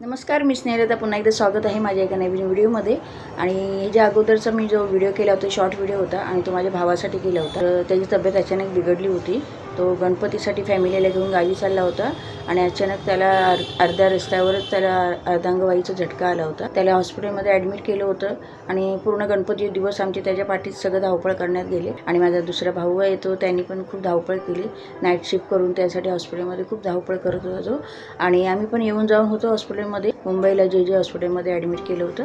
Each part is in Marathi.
नमस्कार मी स्नेहलता. पुन्हा एकदा स्वागत आहे माझ्या एका नवीन व्हिडिओमध्ये. आणि ह्याच्या अगोदरचा मी जो व्हिडिओ केला होता शॉर्ट व्हिडिओ होता आणि तो माझ्या भावासाठी केला होता. तर त्याची तब्येत अचानक बिघडली होती. तो गणपतीसाठी फॅमिलीला घेऊन गावी चालला होता आणि अचानक त्याला अर्ध्या रस्त्यावरच त्याला अर्धांगवाईचा झटका आला होता. त्याला हॉस्पिटलमध्ये ॲडमिट केलं होतं आणि पूर्ण गणपती दिवस आमचे त्याच्या पाठीत सगळं धावपळ करण्यात गेले. आणि माझा दुसरा भाऊ आहे तो त्यांनी पण खूप धावपळ केली. नाईट शिफ्ट करून त्यासाठी हॉस्पिटलमध्ये खूप धावपळ करत होता तो. आणि आम्ही पण येऊन जाऊन होतो हॉस्पिटलमध्ये. मुंबईला जे जे हॉस्पिटलमध्ये ॲडमिट केलं होतं.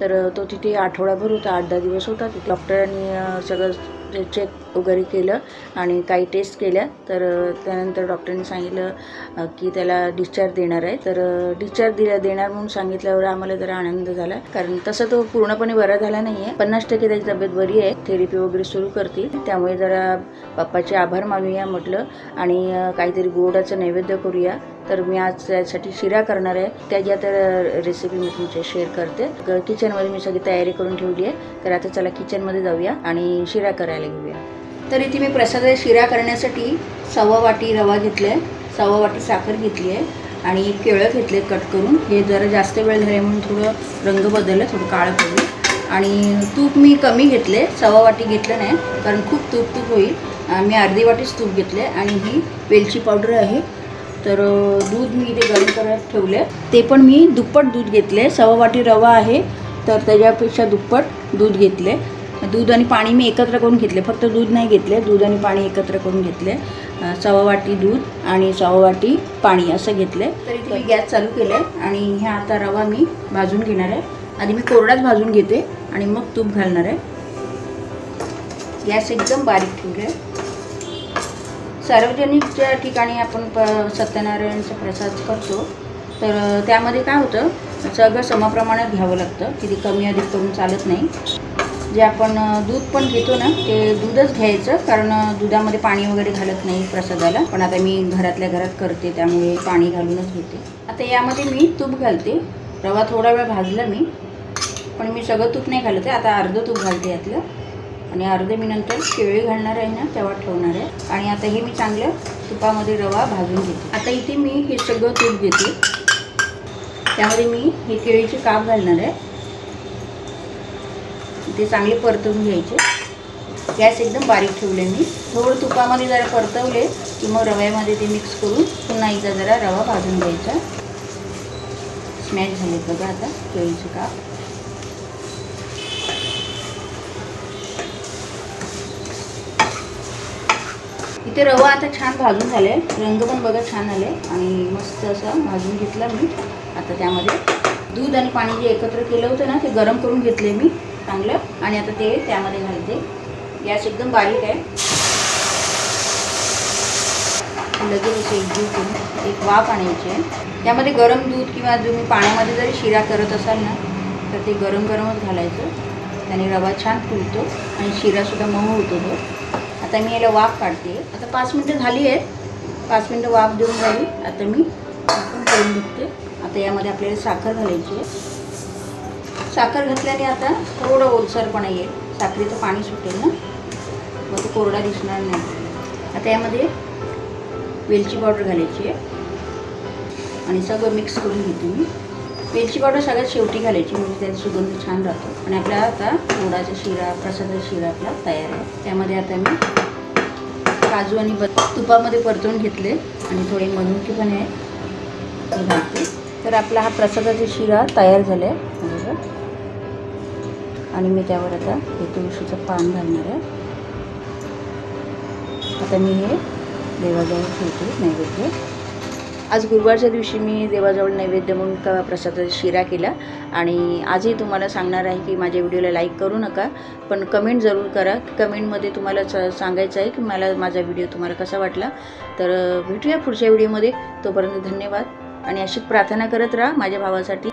तर तो तिथे आठवडाभर होता आठ दहा दिवस होता. तिथे डॉक्टरांनी सगळं चेक वगैरे केलं आणि काही टेस्ट केल्या. तर त्यानंतर डॉक्टरांनी सांगितलं की त्याला डिस्चार्ज देणार आहे. तर डिस्चार्ज दिला देणार म्हणून सांगितल्यावर आम्हाला जरा आनंद झाला. कारण तसं तो पूर्णपणे बरा झाला नाही आहे पन्नास टक्के त्याची तब्येत बरी आहे. थेरपी वगैरे सुरू करतील. त्यामुळे जरा बाप्पाचे आभार मानूया म्हटलं. आणि काहीतरी गोडाचं नैवेद्य करूया. तर मी आज त्यासाठी शिरा करणार आहे. त्या ज्या तर रेसिपी मी तुमच्या शेअर करते. किचनमध्ये मी सगळी तयारी करून ठेवली आहे. तर आता चला किचनमध्ये जाऊया आणि शिरा करायला घेऊया. तर इथे मी प्रसाद शिरा करण्यासाठी सव्वा वाटी रवा घेतला आहे सव्वा वाटी साखर घेतली आहे. आणि केळं घेतले कट करून. हे जरा जास्त वेळ झाले म्हणून थोडं रंग बदललं थोडं काळं पडलं आणि तूप मी कमी घेतले. सव्वा वाटी घेतलं नाही कारण खूप तूप तूप होईल. मी अर्धी वाटीच तूप घेतले आणि ही वेलची पावडर आहे. तर दूध मी इथे गरम करत ठेवले ते पण मी दुप्पट दूध घेतले सव्वा वाटी रवा आहे तर त्याच्यापेक्षा दुप्पट दूध घेतले दूध आणि पाणी मी एकत्र करून घेतले फक्त दूध नाही घेतले दूध आणि पाणी एकत्र करून घेतले अ, सव्वा वाटी दूध आणि सव्वा वाटी पाणी असं घेतले तर इथे मी गॅस चालू केलं आहे आणि ह्या आता रवा मी भाजून घेणार आहे. आधी मी कोरडाच भाजून घेते आणि मग तूप घालणार आहे. गॅस एकदम बारीक ठेवले आहे सार्वजनिकच्या ठिकाणी आपण प सत्यनारायणचा प्रसाद करतो. तर त्यामध्ये काय होतं सगळं समप्रमाणात घ्यावं लागतं किती कमी अधिक करून चालत नाही. जे आपण दूध पण घेतो ना ते दूधच घ्यायचं कारण दुधामध्ये पाणी वगैरे घालत नाही प्रसादाला. पण आता मी घरातल्या घरात करते त्यामुळे पाणी घालूनच घेते. आता यामध्ये मी तूप घालते. रवा थोडा वेळ भाजला मी पण मी सगळं तूप नाही घालत आहे. आता अर्धं तूप घालते यातलं. आणि अर्धे मी नंतर केळी घालणार आहे ना तेव्हा ठेवणार आहे. आणि आता हे मी चांगलं तुपामध्ये रवा भाजून घेते. आता इथे मी हे सगळं तूप घेते. त्यामध्ये मी हे केळीचे काप घालणार आहे. ते चांगले परतवून घ्यायचे. गॅस एकदम बारीक ठेवले मी. थोडं तुपामध्ये जरा परतवले की मग रव्यामध्ये ते मिक्स करून पुन्हा एकदा जरा रवा भाजून घ्यायचा. स्मॅश झाले बघा आता केळीचे काप. ते रवा आता छान भाजून झाले. रंग पण बघा छान आले. आणि मस्त असं भाजून घेतला मी. आता त्यामध्ये दूध आणि पाणी जे एकत्र केलं होतं ना ते गरम करून घेतले मी चांगलं. आणि आता ते त्यामध्ये घालते. गॅस एकदम बारीक आहे. लगेच असे एकजीव एक वाफ आणायची आहे. त्यामध्ये गरम दूध किंवा तुम्ही पाण्यामध्ये जरी शिरा करत असाल ना तर ते गरम गरमच घालायचं. त्याने रवा छान फुलतो आणि शिरासुद्धा मऊ होतो तो. आता मी याला वाफ काढते. आता पाच मिनटं झाली आहेत. पाच मिनटं वाफ देऊन झाली आता मी आपण करून बघते. आता यामध्ये आपल्याला साखर घालायची आहे. साखर घातल्याने आता थोडं ओलसरपणा येईल. साखरेचं पाणी सुटेल ना. मग तो कोरडा दिसणार नाही. आता यामध्ये वेलची पावडर घालायची आहे. आणि सगळं मिक्स करून घेते मी. वेलची पावडर सगळ्यात शेवटी घालायची म्हणजे त्याचा सुगंध छान राहतो. आणि आपला आता गोडाचा शिरा प्रसादाचा शिरा आपला तयार आहे. त्यामध्ये आता मी काजू आणि बद तुपामध्ये परतून घेतले. आणि थोडे मनुकी पण आहे. घालते तर आपला हा प्रसादाचा शिरा तयार झाला आहे बरोबर. आणि मी त्यावर आता हे तुळशीचं पान घालणार आहे. आता मी हे देवाजवळ ठेवते नैवेद्य. आज गुरुवारच्या दिवशी मी देवाजवळ नैवेद्य म्हणून का प्रसादाचा शिरा केला. आणि आजही तुम्हाला सांगणार आहे की माझ्या व्हिडिओला लाईक करू नका पण कमेंट जरूर करा. कमेंटमध्ये तुम्हाला स सांगायचं आहे की मला माझा व्हिडिओ तुम्हाला कसा वाटला. तर भेटूया पुढच्या व्हिडिओमध्ये. तोपर्यंत धन्यवाद. आणि अशीच प्रार्थना करत राहा माझ्या भावासाठी.